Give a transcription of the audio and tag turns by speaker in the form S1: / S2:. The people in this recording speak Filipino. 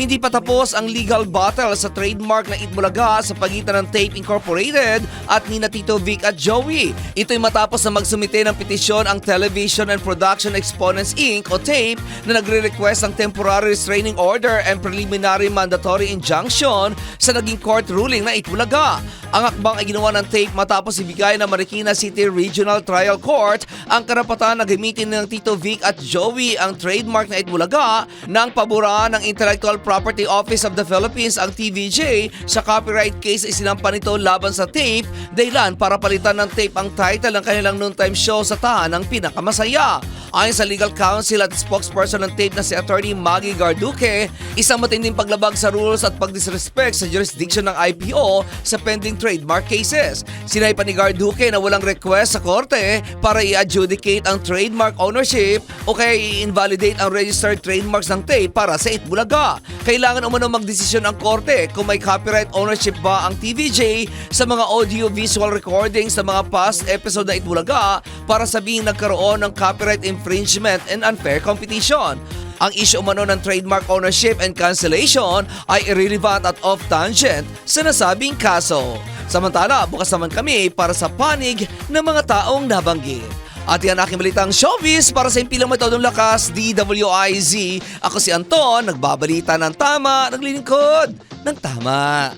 S1: Hindi pa tapos ang legal battle sa trademark na Itbulaga sa pagitan ng Tape Incorporated at ni Tito Vic at Joey. Ito'y matapos na magsumite ng petisyon ang Television and Production Exponents Inc. o TAPE na nagre-request ng temporary restraining order and preliminary mandatory injunction sa naging court ruling na Itbulaga. Ang akbang ay ginawa ng TAPE matapos ibigay ng Marikina City Regional Trial Court ang karapatan na gamitin ng Tito Vic at Joey ang trademark na Itbulaga nang paboran ng Intellectual Property Office of the Philippines ang TVJ sa copyright case isinampa nito laban sa tape dahilan para palitan ng tape ang title ng kanilang noontime show sa tahanang pinakamasaya. Ayon sa legal counsel at spokesperson ng tape na si Attorney Maggie Garduque, isang matinding paglabag sa rules at pagdisrespect sa jurisdiction ng IPO sa pending trademark cases. Sinay pa ni Garduque na walang request sa korte para i-adjudicate ang trademark ownership o kaya i-invalidate ang registered trademarks ng tape para sa Itbulaga. Kailangan umano magdesisyon ang korte kung may copyright ownership ba ang TVJ sa mga audio-visual recordings sa mga past episode na Itbulaga para sabihing nagkaroon ng copyright infringement and unfair competition. Ang issue umano ng trademark ownership and cancellation ay irrelevant at off-tangent sa nasabing kaso. Samantala, bukas naman kami para sa panig ng mga taong nabanggit. At yan aking balitang showbiz para sa impilang metodong lakas, DWIZ. Ako si Anton, nagbabalita ng tama, naglilingkod ng tama.